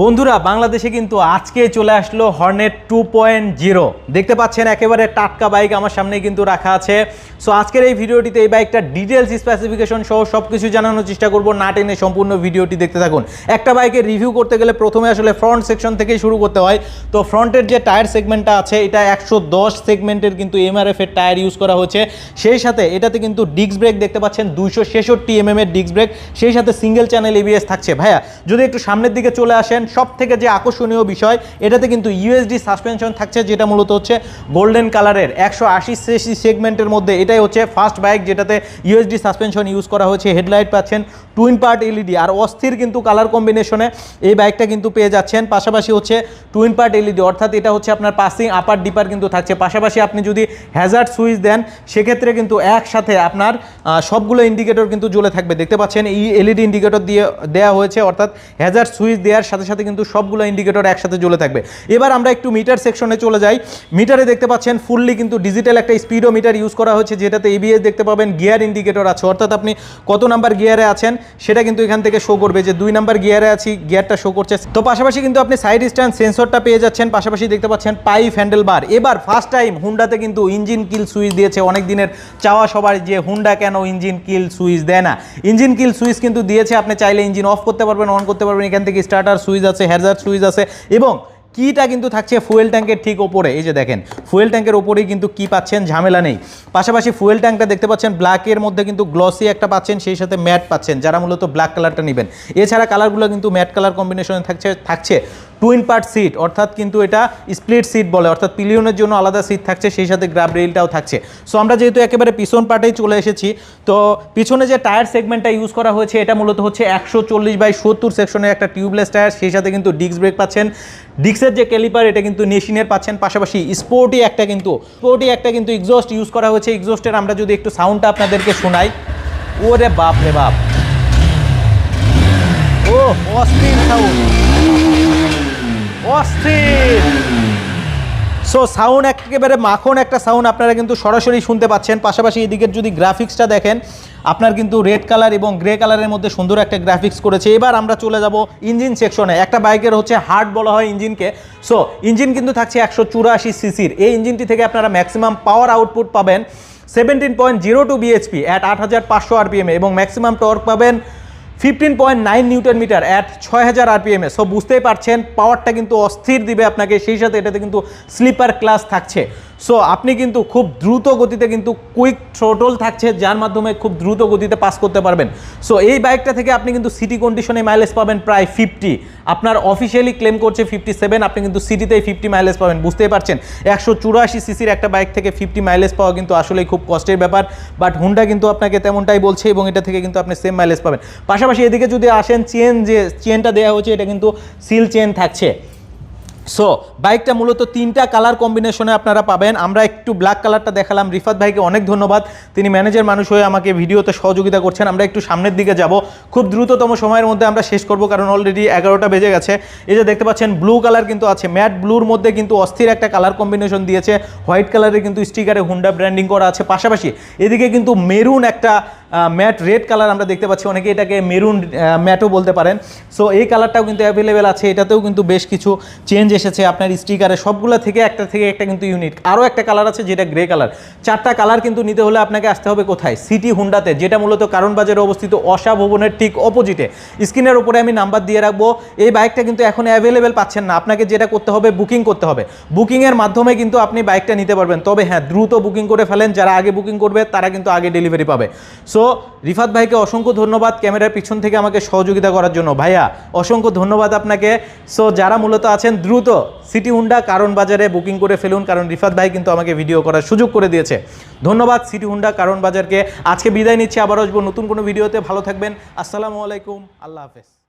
বন্ধুরা, বাংলাদেশে কিন্তু আজকে চলে আসলো হর্নেট টু পয়েন্ট জিরো দেখতে পাচ্ছেন, একেবারে টাটকা বাইক আমার সামনে কিন্তু রাখা আছে। সো আজকের এই ভিডিওটিতে এই বাইকটা ডিটেলস স্পেসিফিকেশন সহ সব কিছু জানানোর চেষ্টা করব। না টেনে সম্পূর্ণ ভিডিওটি দেখতে থাকুন। একটা বাইকের রিভিউ করতে গেলে প্রথমে আসলে ফ্রন্ট সেকশন থেকেই শুরু করতে হয়। তো ফ্রন্টের যে টায়ার সেগমেন্টটা আছে, এটা একশো দশ সেগমেন্টের কিন্তু এমআরএফ এর টায়ার ইউজ করা হচ্ছে সেই সাথে এটাতে কিন্তু ডিস্ক ব্রেক দেখতে পাচ্ছেন, দুইশো ছেষট্টি এমএম এর ডিস্ক ব্রেক সেই সাথে সিঙ্গেল চ্যানেল এবিএস থাকছে। ভাইয়া, যদি একটু সামনের দিকে চলে আসেন সব থেকে যে আকর্ষণীয় বিষয়, এটাতে কিন্তু ইউএসডি সাসপেনশন থাকছে, যেটা মূলত হচ্ছে গোল্ডেন কালারের একশো আশি সেগমেন্টের মধ্যে। এটাই হচ্ছে ফার্স্ট বাইক যেটাতে ইউএসডি সাসপেনশন ইউজ করা হয়েছে। হেডলাইট পাচ্ছেন টুইন পার্ট এলইডি আর অস্থির কিন্তু কালার কম্বিনেশনে এই বাইকটা কিন্তু পেয়ে যাচ্ছেন। পাশাপাশি হচ্ছে টুইন পার্ট এলইডি অর্থাৎ এটা হচ্ছে আপনার পাসিং আপার ডিপার কিন্তু থাকছে। পাশাপাশি আপনি যদি হ্যাজার্ড সুইচ দেন, সেক্ষেত্রে কিন্তু একসাথে আপনার সবগুলো ইন্ডিকেটর কিন্তু জ্বলে থাকবে। দেখতে পাচ্ছেন, এই এলইডি ইন্ডিকেটর দিয়ে দেওয়া হয়েছে। অর্থাৎ হ্যাজার্ড সুইচ দেওয়ার সাথে সাথে কিন্তু সবগুলো ইন্ডিকেটর একসাথে জ্বলে থাকবে। এবার আমরা একটু মিটার সেকশনে চলে যাই। মিটারে দেখতে পাচ্ছেন ফুললি কিন্তু ডিজিটাল একটা স্পিডো মিটার ইউজ করা হয়েছে, যেটাতে এবিএস দেখতে পাবেন গিয়ার ইন্ডিকেটর আছে। অর্থাৎ আপনি কত নাম্বার গিয়ারে আছেন, সেটা কিন্তু এখান থেকে শো করবে যে দুই নাম্বার গিয়ারে আছি গিয়ারটা শো করছে। তো পাশাপাশি কিন্তু আপনি সাইড স্ট্যান্ড সেন্সরটা পেয়ে যাচ্ছেন, পাশাপাশি দেখতে পাচ্ছেন পাইপ হ্যান্ডেল বার এবার ফার্স্ট টাইম হুন্ডাতে কিন্তু ইঞ্জিন কিল সুইচ দিয়েছে। অনেক দিনের চাওয়া সবার যে হুন্ডা কেন ইঞ্জিন কিল সুইচ দেয় না। ইঞ্জিন কিল সুইচ কিন্তু দিয়েছে, আপনি চাইলে ইঞ্জিন অফ করতে পারবেন অন করতে পারবেন, এখান থেকে স্টার্টার সুইচ আছে হ্যাজার সুইচ আছে এবং কিটা কিন্তু থাকছে ফুয়েল ট্যাঙ্কের ঠিক ওপরে। এই যে দেখেন ফুয়েল ট্যাঙ্কের ওপরেই কিন্তু কি পাচ্ছেন, ঝামেলা নেই। পাশাপাশি ফুয়েল ট্যাঙ্কটা দেখতে পাচ্ছেন ব্ল্যাকের মধ্যে কিন্তু গ্লসি একটা পাচ্ছেন, সেই সাথে ম্যাট পাচ্ছেন, যারা মূলত ব্ল্যাক কালারটা নেবেন। এছাড়া কালারগুলো কিন্তু ম্যাট কালার কম্বিনেশনে থাকছে থাকছে টুইন পার্ট সিট অর্থাৎ কিন্তু এটা স্প্লিট সিট বলে, অর্থাৎ পিলিয়নের জন্য আলাদা সিট থাকছে, সেই সাথে গ্রাব রেলটাও থাকছে। সো আমরা যেহেতু একেবারে পিছন পার্টেই চলে এসেছি, তো পিছনে যে টায়ার সেগমেন্টটা ইউজ করা হয়েছে, এটা মূলত হচ্ছে একশো চল্লিশ বাই সত্তর সেকশনের একটা টিউবলেস টায়ার সেই সাথে কিন্তু ডিস্ক ব্রেক পাচ্ছেন। ডিস্কের যে ক্যালিপার এটা কিন্তু নেশিনের পাচ্ছেন, পাশাপাশি স্পোর্টি একটা কিন্তু স্পোর্টি একটা কিন্তু এক্সস্ট ইউজ করা হয়েছে। এক্সস্টের আমরা যদি একটু সাউন্ডটা আপনাদেরকে শোনাই, ওরে বাপ রে বাপ। ও অস্থির সাউন্ড অস্থির। সো সাউন্ড একেবারে মাখন একটা সাউন্ড আপনারা কিন্তু সরাসরি শুনতে পাচ্ছেন। পাশাপাশি এদিকের যদি গ্রাফিক্সটা দেখেন, আপনার কিন্তু রেড কালার এবং গ্রে কালারের মধ্যে সুন্দর একটা গ্রাফিক্স করেছে। এবার আমরা চলে যাব ইঞ্জিন সেকশনে একটা বাইকের হচ্ছে হার্ট বলা হয় ইঞ্জিনকে সো ইঞ্জিন কিন্তু থাকছে একশো চুরাশি সিসির এই ইঞ্জিনটি থেকে আপনারা ম্যাক্সিমাম পাওয়ার আউটপুট পাবেন seventeen point zero two BHP at আট হাজার পাঁচশো আরপিএম এবং ম্যাক্সিমাম টর্ক পাবেন fifteen point nine newton metre at ছয় হাজার আরপিএমে সব বুঝতেই পারছেন পাওয়ারটা কিন্তু অস্থির দিবে আপনাকে, সেই সাথে এটাতে কিন্তু স্লিপার ক্লাস থাকছে। সো আপনি কিন্তু খুব দ্রুত গতিতে কিন্তু কুইক থ্রোটল থাকছে, যার মাধ্যমে খুব দ্রুত গতিতে পাস করতে পারবেন। সো এই বাইকটা থেকে আপনি কিন্তু সিটি কন্ডিশনে মাইলেজ পাবেন প্রায় ফিফটি আপনার অফিসিয়ালি ক্লেম করছে ফিফটি সেভেন আপনি কিন্তু সিটিতেই ফিফটি মাইলেজ পাবেন, বুঝতেই পারছেন? একশো চুরাশি সিসির একটা বাইক থেকে ফিফটি মাইলেজ পাওয়া কিন্তু আসলেই খুব কষ্টের ব্যাপার। বাট হুন্ডা কিন্তু আপনাকে তেমনটাই বলছে এবং এটা থেকে কিন্তু আপনি সেম মাইলেজ পাবেন। পাশাপাশি এদিকে যদি আসেন চেন যে চেনটা দেওয়া হচ্ছে এটা কিন্তু সিল চেন থাকছে। সো বাইকটা মূলত তিনটা কালার কম্বিনেশনে আপনারা পাবেন। আমরা একটু ব্ল্যাক কালারটা দেখালাম। রিফাত ভাইকে অনেক ধন্যবাদ। তিনি ম্যানেজার মানুষ হয়ে আমাকে ভিডিওতে সহযোগিতা করছেন। আমরা একটু সামনের দিকে যাব। খুব দ্রুততম সময়ের মধ্যে আমরা শেষ করব কারণ অলরেডি এগারোটা বেজে গেছে। এই যে দেখতে পাচ্ছেন ব্লু কালার কিন্তু আছে। ম্যাট ব্লুর মধ্যে কিন্তু অস্থির একটা কালার কম্বিনেশন দিয়েছে। হোয়াইট কালারের কিন্তু স্টিকারে হুন্ডা ব্র্যান্ডিং করা আছে। পাশাপাশি এদিকে কিন্তু মেরুন একটা ম্যাট রেড কালার আমরা দেখতে পাচ্ছি। অনেকে এটাকে মেরুন ম্যাটও বলতে পারেন। সো এই কালারটাও কিন্তু অ্যাভেলেবেল আছে। এটাতেও কিন্তু বেশ কিছু চেঞ্জ এসেছে, আপনার স্টিকারে সবগুলো থেকে একটা থেকে একটা কিন্তু ইউনিট আরও একটা কালার আছে যেটা গ্রে কালার চারটা কালার কিন্তু নিতে হলে আপনাকে আসতে হবে কোথায়? সিটি হুন্ডাতে যেটা মূলত কারণ বাজারে অবস্থিত অশা ভবনের ঠিক অপোজিটে স্ক্রিনের উপরে আমি নাম্বার দিয়ে রাখব। এই বাইকটা কিন্তু এখন অ্যাভেলেবেল পাচ্ছেন না। আপনাকে যেটা করতে হবে বুকিং করতে হবে। বুকিংয়ের মাধ্যমে কিন্তু আপনি বাইকটা নিতে পারবেন। তবে হ্যাঁ দ্রুত বুকিং করে ফেলেন। যারা আগে বুকিং করবে, তারা কিন্তু আগে ডেলিভারি পাবে। সো রিফাত ভাইকে অসংখ্য ধন্যবাদ ক্যামেরার পিছন থেকে আমাকে সহযোগিতা করার জন্য। ভাইয়া, অসংখ্য ধন্যবাদ আপনাকে। সো যারা মূলত আছেন দ্রুত সিটি হুন্ডা কারণ বাজারে বুকিং করে ফেলুন, কারণ রিফাত ভাই কিন্তু আমাকে ভিডিও করার সুযোগ করে দিয়েছে। ধন্যবাদ সিটি হুন্ডা কারণ বাজারকে। আজকে বিদায় নিচ্ছি আবার আসব নতুন কোনো ভিডিওতে ভালো থাকবেন। আসসালামু আলাইকুম। আল্লাহ হাফেজ।